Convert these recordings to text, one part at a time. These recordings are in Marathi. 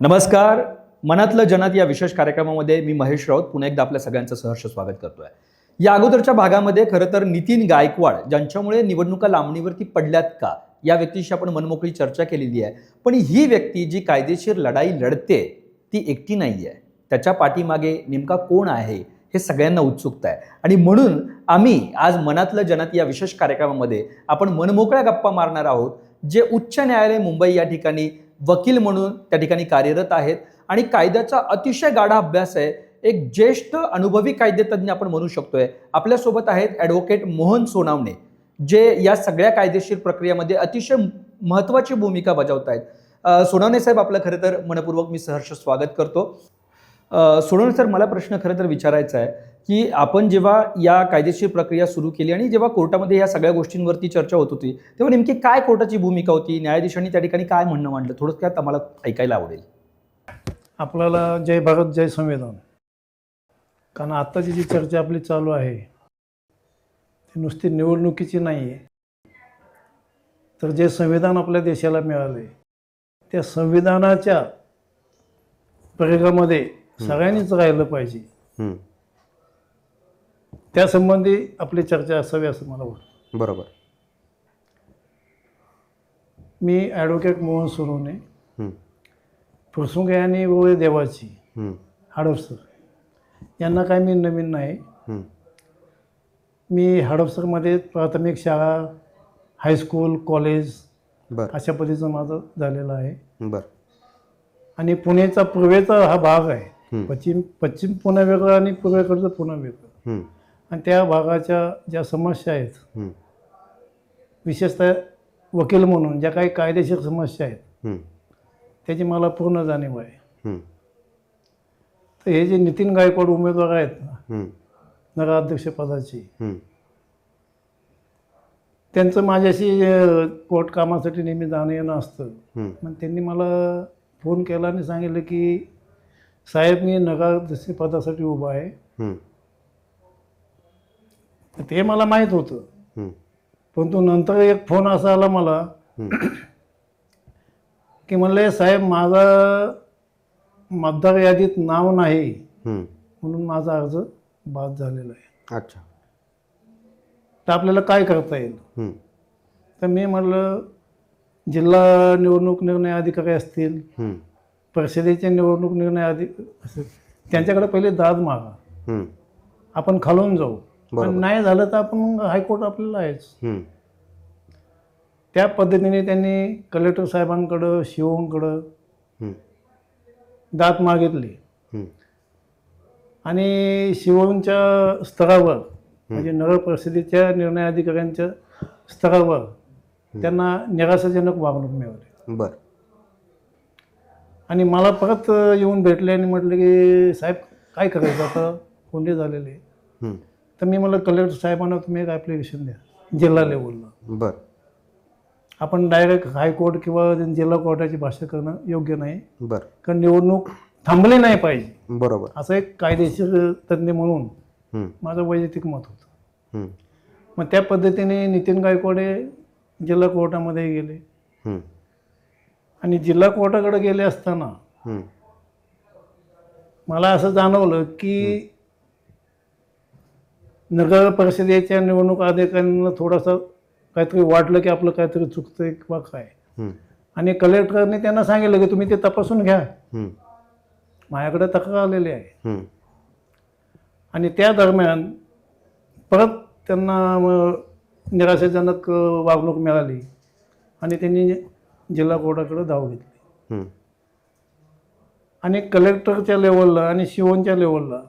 नमस्कार. मनातलं जनात या विशेष कार्यक्रमामध्ये मी महेश राऊत पुन्हा एकदा आपल्या सगळ्यांचं सहर्ष स्वागत करतोय. या अगोदरच्या भागामध्ये खरं तर नितीन गायकवाड ज्यांच्यामुळे निवडणुका लांबणीवरती पडल्यात का या व्यक्तीशी आपण मनमोकळी चर्चा केलेली आहे. पण ही व्यक्ती जी कायदेशीर लढाई लढते ती एकटी नाही आहे त्याच्या पाठीमागे नेमका कोण आहे हे सगळ्यांना उत्सुकता आहे. आणि म्हणून आम्ही आज मनातलं जनात या विशेष कार्यक्रमामध्ये आपण मनमोकळ्या गप्पा मारणार आहोत जे उच्च न्यायालय मुंबई या ठिकाणी वकील म्हणून त्या ठिकाणी कार्यरत आहेत. आणि कायद्याचा अतिशय गाढा अभ्यास आहे. एक ज्येष्ठ अनुभवी कायदेतज्ञ आपण म्हणू शकतोय. आपल्यासोबत आहेत ॲडव्होकेट मोहन सोनावणे जे या सगळ्या कायदेशीर प्रक्रियेमध्ये अतिशय महत्त्वाची भूमिका बजावत आहेत. सोनावणे साहेब आपलं खरं तर मनपूर्वक मी सहर्ष स्वागत करतो. अ, सोनावणे सर मला प्रश्न खरं तर विचारायचा आहे. की आपण जेव्हा या कायदेशीर प्रक्रिया सुरू केली आणि जेव्हा कोर्टामध्ये या सगळ्या गोष्टींवरती चर्चा होत होती तेव्हा नेमकी काय कोर्टाची भूमिका होती न्यायाधीशांनी त्या ठिकाणी काय म्हणणं मांडलं? थोडक्यात आम्हाला ऐकायला आवडेल. आपल्याला जय भारत जय संविधान. कारण आत्ताची जी चर्चा आपली चालू आहे ती नुसती निवडणुकीची नाही आहे तर जे संविधान आपल्या देशाला मिळाले त्या संविधानाच्या परिघामध्ये सगळ्यांनीच राहिलं पाहिजे. हं, त्यासंबंधी आपली चर्चा असावी असं मला वाटतं. बरोबर. मी ॲडव्होकेट मोहन सोनवणे हं, फुरसुंगे आणि गोळे देवाची हं, हडपसर यांना काय मी नवीन नाही. मी हडपसरमध्ये प्राथमिक शाळा हायस्कूल कॉलेज बर. अशा पद्धतीचं माझं झालेलं आहे. बर. आणि पुणेचा पूर्वेचा हा भाग आहे. पश्चिम पश्चिम पुणे वेगळं आणि पूर्वेकडचं पुणे वेगळं. आणि त्या भागाच्या ज्या समस्या आहेत विशेषतः वकील म्हणून ज्या काही कायदेशीर समस्या आहेत त्याची मला पूर्ण जाणीव आहे. तर हे जे नितीन गायकवाड उमेदवार आहेत ना नगराध्यक्षपदाची त्यांचं माझ्याशी कोर्ट कामासाठी नेहमी जाणं येणं असतं. मग त्यांनी मला फोन केला आणि सांगितलं की साहेब मी नगराध्यक्ष पदासाठी उभा आहे. तर ते मला माहीत होतं. हं, परंतु नंतर एक फोन असा आला मला की म्हणले साहेब माझं मतदार यादीत नाव नाही. म्हणून माझा अर्ज बाद झालेला आहे. अच्छा. तर आपल्याला काय करता येईल? हं, तर मी म्हटलं जिल्हा निवडणूक निर्णय अधिकारी असतील परिषदेचे निवडणूक निर्णय अधि असतील त्यांच्याकडे पहिले दाद मागा. आपण खालून जाऊ. पण नाही झालं तर आपण मग हायकोर्ट आपल्याला आहेच. त्या पद्धतीने त्यांनी कलेक्टर साहेबांकडं शिवोंकडं दात मागितली. आणि शिवोंच्या स्तरावर म्हणजे नगर परिषदेच्या निर्णय अधिकाऱ्यांच्या स्तरावर त्यांना निराशाजनक वागणूक मिळाली. बर. आणि मला परत येऊन भेटले आणि म्हटलं की साहेब काय करायचं आता? कोंडी झालेले तर मी म्हटलं कलेक्टर साहेबांना तुम्ही एक ॲप्लिकेशन द्या. जिल्हा लेवलला. बर. आपण डायरेक्ट हायकोर्ट किंवा जिल्हा कोर्टाची भाषा करणं योग्य नाही. बर. कारण निवडणूक थांबली नाही पाहिजे. बरोबर. असं एक कायदेशीर तज्ज्ञ म्हणून माझं वैयक्तिक मत होतं. मग त्या पद्धतीने नितीन गायकवाडे जिल्हा कोर्टामध्ये गेले. आणि जिल्हा कोर्टाकडे गेले असताना मला असं जाणवलं की नगर परिषदेच्या निवडणूक अधिकाऱ्यांना थोडासा काहीतरी वाटलं की आपलं काहीतरी चुकतंय किंवा काय. आणि कलेक्टरने त्यांना सांगितलं की तुम्ही ते तपासून घ्या. माझ्याकडे तक्रार आलेली आहे. आणि त्या दरम्यान परत त्यांना निराशाजनक वागणूक मिळाली आणि त्यांनी जिल्हा कोर्टाकडे धाव घेतली. आणि कलेक्टरच्या लेवलला आणि शिवणच्या लेवलला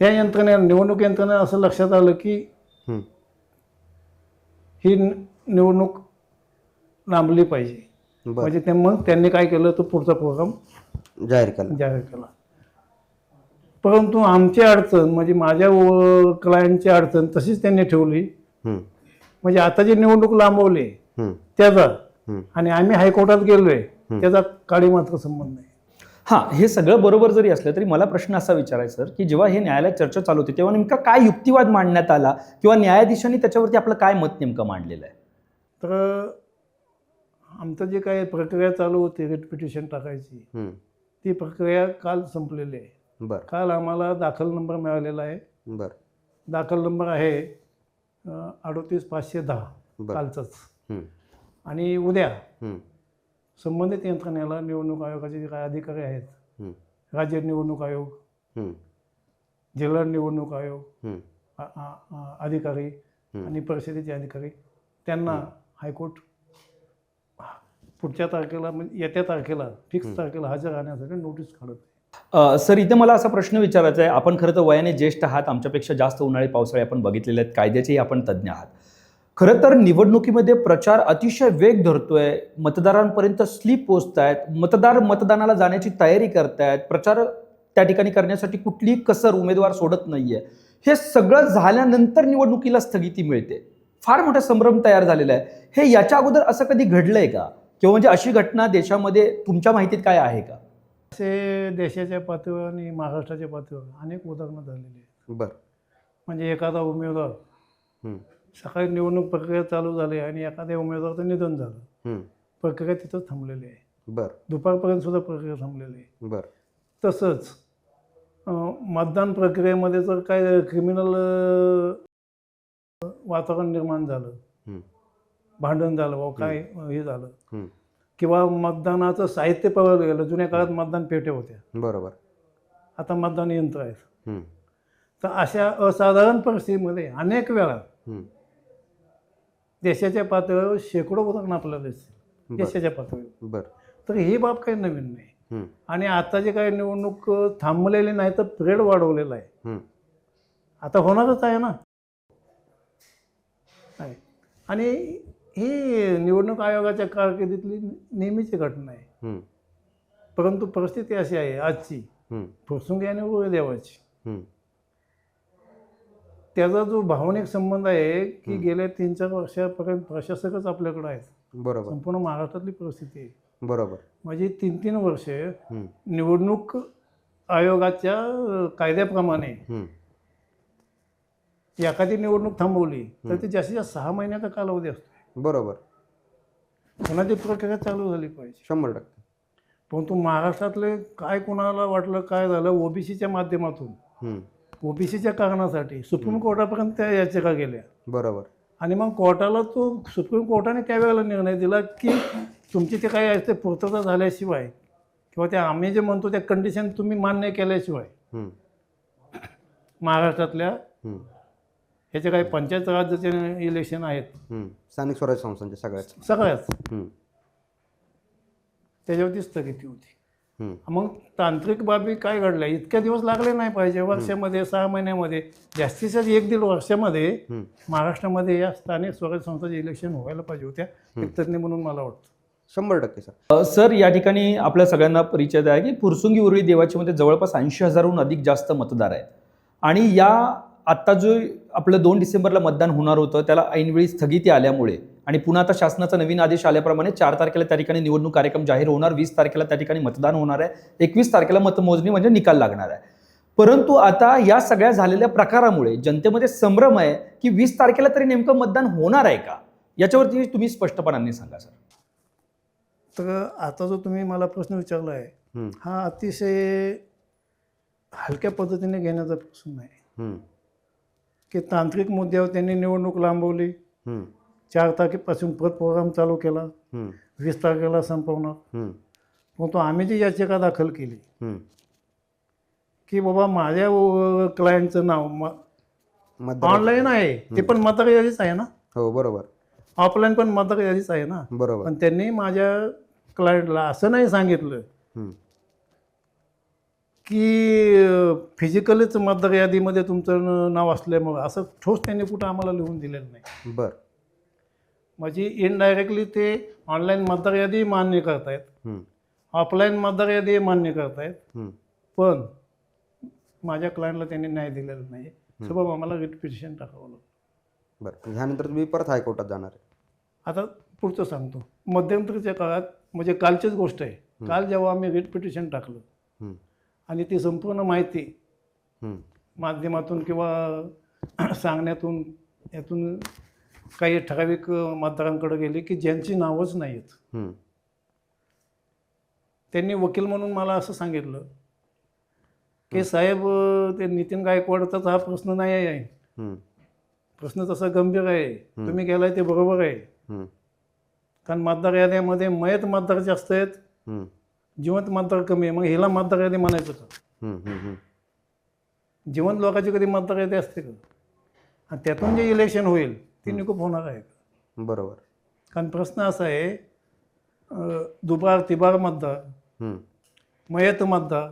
त्या यंत्रणेला निवडणूक यंत्रणेला असं लक्षात आलं की हं, निवडणूक लांबली पाहिजे. म्हणजे ते मग त्यांनी काय केलं तो पुढचा प्रोग्राम जाहीर केला. जाहीर केला. परंतु आमची अडचण म्हणजे माझ्या क्लायंटची अडचण तशीच त्यांनी ठेवली. म्हणजे आता जी निवडणूक लांबवली त्याचा आणि आम्ही हायकोर्टात गेलोय त्याचा काळी मात्र संबंध नाही हां हे सगळं बरोबर जरी असलं तरी मला प्रश्न असा विचारायचा सर की जेव्हा हे न्यायालयात चर्चा चालू होती तेव्हा नेमका काय युक्तिवाद मांडण्यात आला किंवा न्यायाधीशांनी त्याच्यावरती आपलं काय मत नेमकं मांडलेलं आहे? तर आमचं जे काही प्रक्रिया चालू होती रिट पिटिशन टाकायची. ती प्रक्रिया काल संपलेली आहे. बर. काल आम्हाला दाखल नंबर मिळालेला आहे. बर. दाखल नंबर आहे अडोतीस पाचशे दहा बर. कालचाच. आणि उद्या. संबंधित यंत्रणेला निवडणूक आयोगाचे जे काही अधिकारी आहेत. राज्य निवडणूक आयोग. जिल्हा निवडणूक आयोग हम्म. आ- आ- आ- अधिकारी. आणि परिषदेचे अधिकारी त्यांना हायकोर्ट पुढच्या तारखेला म्हणजे येत्या तारखेला फिक्स तारखेला हजर राहण्यासाठी नोटीस काढत आहे. अ, सर इथे मला असा प्रश्न विचारायचा आहे आपण खरं तर वयाने ज्येष्ठ आहात आमच्यापेक्षा जास्त उन्हाळी पावसाळे आपण बघितलेले आहेत कायद्याचेही आपण तज्ज्ञ आहात खरं तर निवडणुकीमध्ये प्रचार अतिशय वेग धरतोय. मतदारांपर्यंत स्लीप पोचत आहेत मतदार मतदानाला जाण्याची तयारी करतायत. प्रचार त्या ठिकाणी करण्यासाठी कुठलीही कसर उमेदवार सोडत नाहीये. हे सगळं झाल्यानंतर निवडणुकीला स्थगिती मिळते. फार मोठा संभ्रम तयार झालेला आहे. हे याच्या अगोदर असं कधी घडलंय का? किंवा म्हणजे अशी घटना देशामध्ये तुमच्या माहितीत काय आहे का? असे देशाच्या पातळीवर आणि महाराष्ट्राच्या पातळीवर अनेक उदाहरणं झालेली आहेत. बर. म्हणजे एखादा उमेदवार. सकाळी निवडणूक प्रक्रिया चालू झाली आणि एखाद्या उमेदवाराचं निधन झालं. प्रक्रिया तिथंच थांबलेली आहे बर दुपारपर्यंत सुद्धा प्रक्रिया थांबलेली आहे बर तसंच मतदान प्रक्रियेमध्ये जर काय क्रिमिनल वातावरण निर्माण झालं. भांडण झालं व काय हे झालं. किंवा मतदानाचं साहित्य पळवलं गेलं जुन्या काळात मतदान पेट्या होत्या बरोबर आता मतदान यंत्र आहेत. तर अशा असाधारण परिस्थितीमध्ये अनेक वेळा. देशाच्या पातळीवर शेकडो उदाहरणं आपल्याला दिसतील देशाच्या पातळीवर. बर. तर ही बाब काही नवीन नाही. आणि आता जे काही निवडणूक थांबलेली नाही तर पिरियड वाढवलेला आहे. आता होणारच आहे ना? आणि ही निवडणूक आयोगाच्या कारकिर्दीतली नेहमीची घटना आहे. परंतु परिस्थिती अशी आहे आजची. फुरसुंगी आणि उभे देवाची. त्याचा जो भावनिक संबंध आहे की. गेल्या तीन चार वर्षापर्यंत प्रशासकच आपल्याकडे आहेत बरोबर संपूर्ण महाराष्ट्रातली परिस्थिती आहे बरोबर म्हणजे तीन तीन वर्षे. निवडणूक आयोगाच्या कायद्याप्रमाणे. एखादी निवडणूक थांबवली तर. ती जास्तीत जास्त सहा महिन्याचा कालावधी असतो बरोबर कोणाची प्रक्रिया चालू झाली पाहिजे शंभर टक्के परंतु महाराष्ट्रातले काय कोणाला वाटलं काय झालं ओबीसीच्या माध्यमातून. ओबीसीच्या कारणासाठी सुप्रीम. कोर्टापर्यंत त्या याचिका गेल्या बरोबर आणि मग कोर्टाला तो सुप्रीम कोर्टाने त्यावेळेला निर्णय दिला की तुमची ते काय ते पूर्तता झाल्याशिवाय किंवा त्या आम्ही जे म्हणतो त्या कंडिशन तुम्ही मान्य केल्याशिवाय. महाराष्ट्रातल्या. ह्याचे काही पंचायत राज्याचे इलेक्शन आहेत. स्थानिक स्वराज्य संस्थांच्या सगळ्याच सगळ्याच. त्याच्यावरती स्थगिती होती. मग तांत्रिक बाबी काय घडल्या? इतक्या दिवस लागले नाही पाहिजे. वर्षामध्ये सहा महिन्यामध्ये जास्तीत जास्त एक दीड वर्षामध्ये. महाराष्ट्रामध्ये या स्थानिक स्वराज्य संस्थाचे इलेक्शन व्हायला पाहिजे होत्या एक तज्ज्ञ म्हणून मला वाटतं. शंभर टक्के सर. सर या ठिकाणी आपल्या सगळ्यांना परिचय आहे की फुरसुंगी उरळी देवाची मध्ये जवळपास ऐंशी हजारहून अधिक जास्त मतदार आहेत. आणि या आत्ता जो आपलं दोन डिसेंबरला मतदान होणार होतं त्याला ऐनवेळी स्थगिती आल्यामुळे आणि पुन्हा आता शासनाचा नवीन आदेश आल्याप्रमाणे चार तारखेला त्या ठिकाणी निवडणूक कार्यक्रम जाहीर होणार वीस तारखेला त्या ठिकाणी मतदान होणार आहे एकवीस तारखेला मतमोजणी म्हणजे निकाल लागणार आहे परंतु आता या सगळ्या झालेल्या प्रकारामुळे जनतेमध्ये संभ्रम आहे की वीस तारखेला तरी नेमकं मतदान होणार आहे का याच्यावरती तुम्ही स्पष्टपणाने सांगा सर तर आता जो तुम्ही मला प्रश्न विचारला आहे. हा अतिशय हलक्या पद्धतीने घेण्याचा प्रश्न आहे हम्म. की तांत्रिक मुद्द्यावर त्यांनी निवडणूक लांबवली. चार तारखेपासून परत प्रोग्राम चालू केला. वीस तारखेला संपवणार. हम्म. परंतु आम्ही जी याचिका दाखल केली. की बाबा माझ्या क्लायंटचं नाव ऑनलाईन आहे. ते पण मतदार यादीच आहे ना? हो बरोबर. ऑफलाईन पण मतदार यादीच आहे ना? बरोबर. पण त्यांनी माझ्या क्लायंटला असं नाही सांगितलं. की फिजिकलीच मतदार यादीमध्ये तुमचं नाव असल्यामुळं असं ठोस त्यांनी कुठं आम्हाला लिहून दिलेलं नाही. बर. म्हणजे इनडायरेक्टली ते ऑनलाईन मतदार यादी मान्य करतायत. ऑफलाईन मतदार यादी मान्य करतायत. पण माझ्या क्लायंटला त्यांनी न्याय दिलेला नाही सबब आम्हाला रिट पिटिशन टाकावं लागलं बरं ह्यानंतर तुम्ही परत हायकोर्टात जाणार आहे. आता पुढचं सांगतो. मध्यंतरीच्या काळात म्हणजे कालचीच गोष्ट आहे. काल जेव्हा आम्ही रिट पिटिशन टाकलं. आणि ती संपूर्ण माहिती. माध्यमातून किंवा सांगण्यातून यातून काही ठराविक मतदारांकडे गेली की ज्यांची नावच नाही आहेत. त्यांनी वकील म्हणून मला असं सांगितलं. की साहेब ते नितीन गायकवाडचाच हा प्रश्न नाही आहे. प्रश्न तसा गंभीर आहे. तुम्ही गेलाय ते बरोबर आहे. कारण मतदार याद्यामध्ये मयत मतदार जास्त आहेत. जिवंत मतदार कमी आहे. मग हिला मतदार यादी म्हणायचं का. जिवंत लोकांची कधी मतदार यादी असते का? आणि त्यातून जे इलेक्शन होईल ते निकोप होणार आहे का बरोबर कारण प्रश्न असा आहे दुबार तिबार मतदार. मयत मतदार.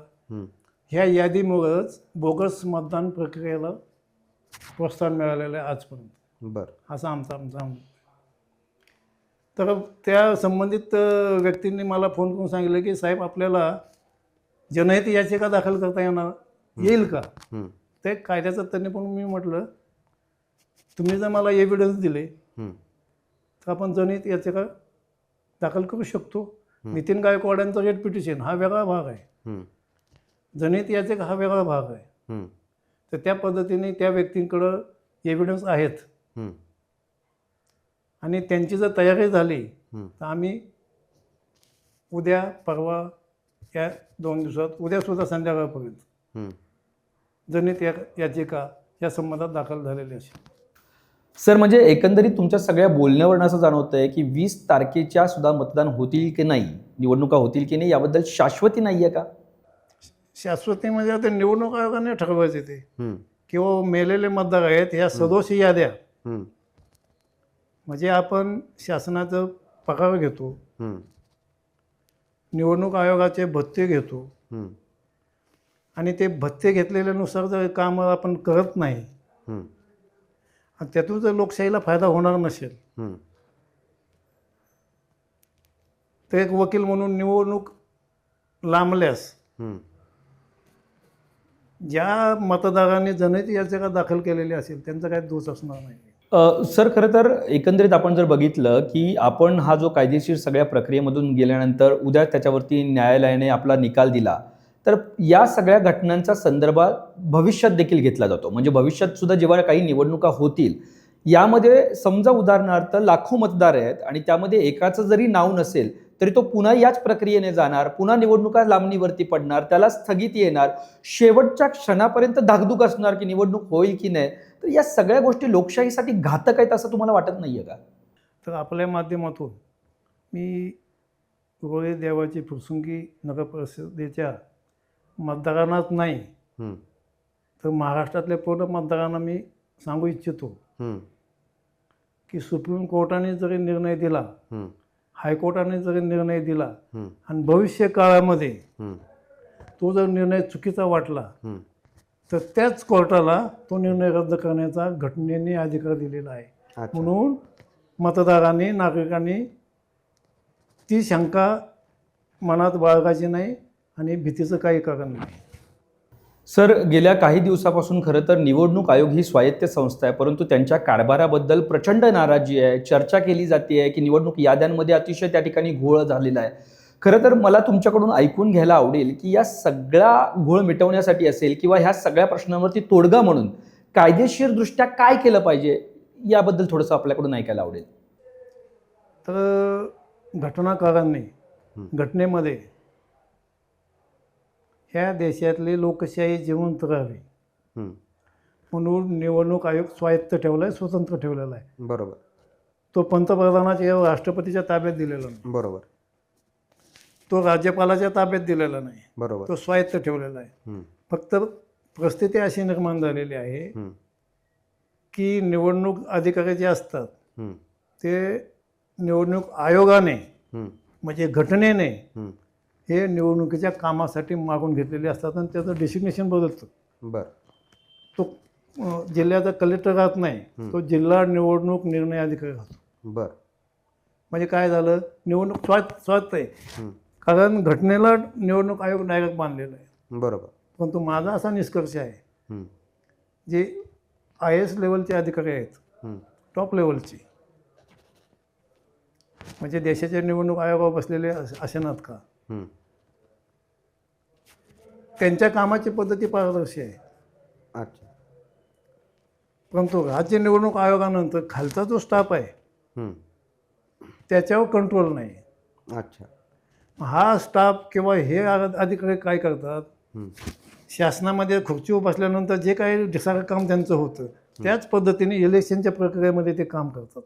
ह्या यादीमुळंच बोगस मतदान प्रक्रियेला प्रोत्साहन मिळालेलं आहे आजपर्यंत बरं असा आमचा आमचा. तर त्या संबंधित व्यक्तींनी मला फोन करून सांगितलं की साहेब आपल्याला जनहित याचिका दाखल करता येणार येईल का. ते कायद्याचं त्यांनी पण मी म्हटलं तुम्ही जर मला एव्हिडन्स दिले. तर आपण जनहित याचिका दाखल करू शकतो नितीन गायकवाडांचा रेट पिटिशन हा वेगळा भाग आहे हम्म. जनहित याचिका हा वेगळा भाग आहे. तर त्या पद्धतीने त्या व्यक्तींकडं एव्हिडन्स आहेत. आणि त्यांची जर तयारी झाली. तर आम्ही उद्या परवा या दोन दिवसात उद्यासुद्धा संध्याकाळपर्यंत हम्म. जनहित या याचिका या संबंधात दाखल झालेली असेल सर म्हणजे एकंदरीत तुमच्या सगळ्या बोलण्यावरून असं जाणवतंय की वीस तारखेच्या सुद्धा मतदान होतील की नाही निवडणुका होतील की नाही याबद्दल शाश्वती नाही आहे का शाश्वती म्हणजे आता निवडणूक आयोगाने ठरवायचे ते. किंवा मेलेले मतदार आहेत ह्या सदोष याद्या. म्हणजे आपण शासनाचं पगार घेतो. निवडणूक आयोगाचे भत्ते घेतो. आणि ते भत्ते घेतलेल्यानुसार जर काम आपण करत नाही. आणि त्यातून जर लोकशाहीला फायदा होणार नसेल हम्म. तर एक वकील म्हणून निवडणूक लांबल्यास हम्म. ज्या मतदारांनी जनहित याचिका दाखल केलेली असेल त्यांचा काही दोष असणार नाही अ, सर खरं तर एकंदरीत आपण जर बघितलं की आपण हा जो कायदेशीर सगळ्या प्रक्रियेमधून गेल्यानंतर उद्या त्याच्यावरती न्यायालयाने आपला निकाल दिला तर या सगळ्या घटनांचा संदर्भात भविष्यात देखील घेतला जातो. म्हणजे भविष्यात सुद्धा जेव्हा काही निवडणुका होतील यामध्ये समजा उदाहरणार्थ लाखो मतदार आहेत आणि त्यामध्ये एकाचं जरी नाव नसेल तरी तो पुन्हा याच प्रक्रियेने जाणार पुन्हा निवडणुका लांबणीवरती पडणार त्याला स्थगिती येणार शेवटच्या क्षणापर्यंत धाकधूक असणार की निवडणूक होईल की नाही तर या सगळ्या गोष्टी लोकशाहीसाठी घातक आहेत असं तुम्हाला वाटत नाही आहे का? तर आपल्या माध्यमातून मी गोळे देवाची फुरसुंगी नगरपरिषदेच्या मतदारांनाच नाही. तर महाराष्ट्रातल्या पूर्ण मतदारांना मी सांगू इच्छितो. की सुप्रीम कोर्टाने जरी निर्णय दिला. हायकोर्टाने जरी निर्णय दिला. आणि भविष्य काळामध्ये. तो जर निर्णय चुकीचा वाटला. तर त्याच कोर्टाला तो निर्णय रद्द करण्याचा घटनेने अधिकार दिलेला आहे म्हणून मतदारांनी नागरिकांनी ती शंका मनात बाळगायची नाही आणि भीतीचं काही कारण नाही. सर गेल्या काही दिवसापासून खरं तर निवडणूक आयोग ही स्वायत्त संस्था आहे परंतु त्यांच्या कारभाराबद्दल प्रचंड नाराजी आहे चर्चा केली जाते आहे की निवडणूक याद्यांमध्ये अतिशय त्या ठिकाणी घोळ झालेला आहे. खरं तर मला तुमच्याकडून ऐकून घ्यायला आवडेल की या सगळा घोळ मिटवण्यासाठी असेल किंवा ह्या सगळ्या प्रश्नांवरती तोडगा म्हणून कायदेशीरदृष्ट्या काय केलं पाहिजे याबद्दल थोडंसं आपल्याकडून ऐकायला आवडेल. तर घटनाकारांनी हं. घटनेमध्ये ह्या देशातली लोकशाही जिवंत राहावी हम्म. म्हणून निवडणूक आयोग स्वायत्त ठेवला आहे स्वतंत्र ठेवलेला आहे बरोबर तो पंतप्रधानाच्या राष्ट्रपतीच्या ताब्यात दिलेला नाही बरोबर तो राज्यपालाच्या ताब्यात दिलेला नाही बरोबर तो स्वायत्त ठेवलेला आहे हम्म. फक्त परिस्थिती अशी निर्माण झालेली आहे. की निवडणूक अधिकारी जे असतात. ते निवडणूक आयोगाने. म्हणजे घटनेने. हे निवडणुकीच्या कामासाठी मागून घेतलेले असतात आणि त्याचं डेसिग्नेशन बदलतं बर तो जिल्ह्याचा कलेक्टर राहत नाही. तो जिल्हा निवडणूक निर्णय अधिकारी राहतो बर म्हणजे काय झालं निवडणूक स्वायत्त स्वायत्त आहे. कारण घटनेला निवडणूक आयोग डायरेक्ट बांधलेला आहे बरोबर परंतु माझा असा निष्कर्ष आहे. जे आय एस लेवलचे अधिकारी आहेत. टॉप लेवलचे म्हणजे देशाच्या निवडणूक आयोगावर बसलेले अस- असेनात का. त्यांच्या कामाची पद्धती पारदर्शी आहे. अच्छा. परंतु राज्य निवडणूक आयोगानंतर खालचा जो स्टाफ आहे. त्याच्यावर कंट्रोल नाही. अच्छा. हा स्टाफ किंवा हे अधिकारी काय करतात. शासनामध्ये खुर्चीवर बसल्यानंतर जे काही सगळं काम त्यांचं होतं त्याच पद्धतीने इलेक्शनच्या प्रक्रियेमध्ये ते काम करतात.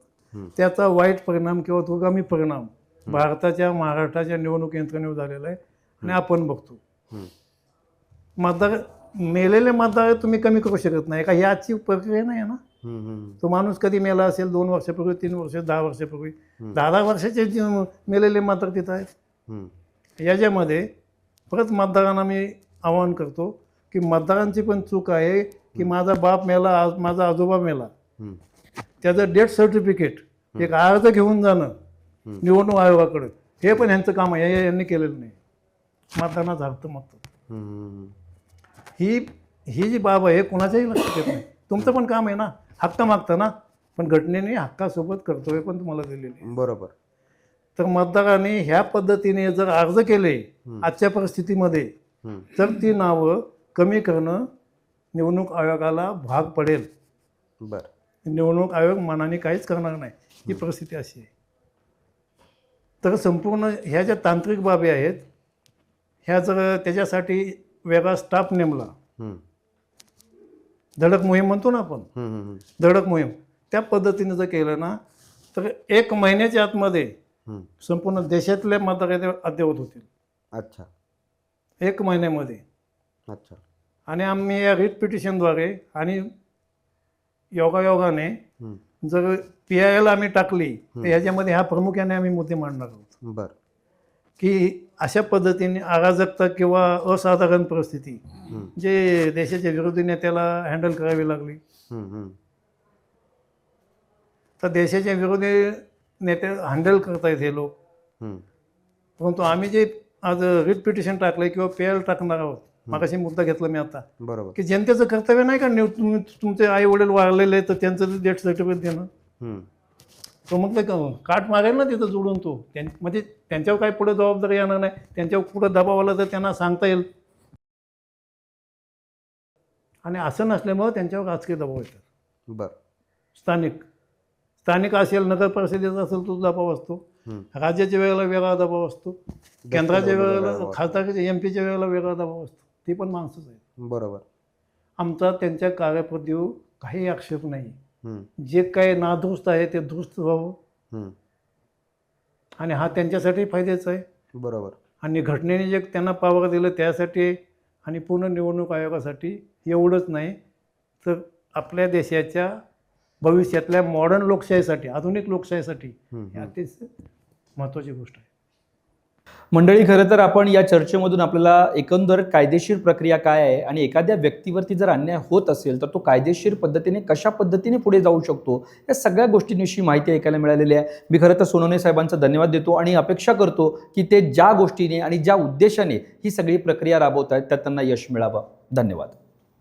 त्याचा वाईट परिणाम किंवा दुर्गामी परिणाम भारताच्या महाराष्ट्राच्या निवडणूक यंत्रणेवर झालेला आहे आणि आपण बघतो. मतदार मेलेले मतदार तुम्ही कमी करू शकत नाही का आजची प्रक्रिया नाही आहे ना. तो माणूस कधी मेला असेल दोन वर्षापूर्वी तीन वर्ष दहा वर्षापूर्वी. दहा दहा वर्षाचे मेलेले मतदार तिथं आहेत. याच्यामध्ये परत मतदारांना मी आवाहन करतो की मतदारांची पण चूक आहे की माझा बाप मेला आज माझा आजोबा मेला. त्याचं डेथ सर्टिफिकेट एक अर्ज घेऊन जाणं निवडणूक आयोगाकडे हे पण यांचं काम आहे यांनी केलेलं नाही. मतदानात झालं मत. ही ही जी बाब आहे कोणाच्याही लक्षात येत नाही. तुमचं पण काम आहे ना. हक्क मागता ना. पण घटनेने हक्कासोबत कर्तव्य पण तुम्हाला दिलेले. बरोबर. तर मतदारांनी ह्या पद्धतीने जर अर्ज केले आजच्या परिस्थितीमध्ये. तर ती नावं कमी करणं निवडणूक आयोगाला भाग पडेल. बर. निवडणूक आयोग मनाने काहीच करणार नाही. ही परिस्थिती अशी आहे. तर संपूर्ण ह्या ज्या तांत्रिक बाबी आहेत ह्या जर त्याच्यासाठी वेगळा स्टाफ नेमला. धडक मोहीम म्हणतो ना आपण. धडक मोहीम. त्या पद्धतीने जर केलं ना तर एक महिन्याच्या आतमध्ये. संपूर्ण देशातले मतदार अद्ययावत होतील. अच्छा. एक महिन्यामध्ये. अच्छा. आणि आम्ही या रिट पिटिशनद्वारे आणि योगायोगाने. जर पी आय एल आम्ही टाकली तर ह्याच्यामध्ये हा प्रामुख्याने आम्ही मुद्दे मांडणार आहोत. बर. की अशा पद्धतीने अराजकता किंवा असाधारण परिस्थिती. जे देशाच्या विरोधी नेत्याला हँडल करावी लागली. तर देशाच्या विरोधी नेते हँडल करतायत हे लोक. परंतु आम्ही जे आज रिट पिटिशन टाकलं किंवा पी एल टाकणार आहोत मागाशी मुद्दा घेतला मी आता बरोबर की जनतेचं कर्तव्य नाही का तुमचे आई वडील आहेत तर त्यांचं डेथ सर्टिफिकेट देणं. तो मग ते क- काट मारेल ना तिथं जोडून तो. त्यां म्हणजे त्यांच्यावर काही पुढे जबाबदारी येणार नाही. त्यांच्यावर पुढे दबाव आला तर त्यांना सांगता येईल. आणि असं नसल्यामुळं त्यांच्यावर राजकीय दबाव येतात. बर. स्थानिक. स्थानिक असेल नगर परिषदेचा असेल तो दबाव असतो. राज्याच्या वेळेला वेगळा दबाव असतो. केंद्राच्या वेगळा वेळेला. खासदारच्या एम पीच्या वेळेला वेगळा दबाव असतो. ती पण माणसंच आहे बरोबर. आमचा त्यांच्या कार्यपद्धतीवर काही आक्षेप नाही. जे काही नादुरुस्त आहे ते दुरुस्त व्हावं हम्म. आणि हा त्यांच्यासाठी फायद्याचा आहे बरोबर आणि घटनेने जे त्यांना पावर दिलं त्यासाठी. आणि पूर्ण निवडणूक आयोगासाठी एवढंच नाही तर आपल्या देशाच्या भविष्यातल्या मॉडर्न लोकशाहीसाठी आधुनिक लोकशाहीसाठी. अतिशय महत्त्वाची गोष्ट आहे मंडळी खरं तर आपण या चर्चेमधून आपल्याला एकंदर कायदेशीर प्रक्रिया काय आहे आणि एखाद्या व्यक्तीवरती जर अन्याय होत असेल तर तो कायदेशीर पद्धतीने कशा पद्धतीने पुढे जाऊ शकतो या सगळ्या गोष्टींविषयी माहिती ऐकायला मिळालेली आहे. मी खरं तर सोनवणे साहेबांचा धन्यवाद देतो आणि अपेक्षा करतो की ते ज्या गोष्टीने आणि ज्या उद्देशाने ही सगळी प्रक्रिया राबवत आहेत त्यात त्यांना यश मिळावं. धन्यवाद.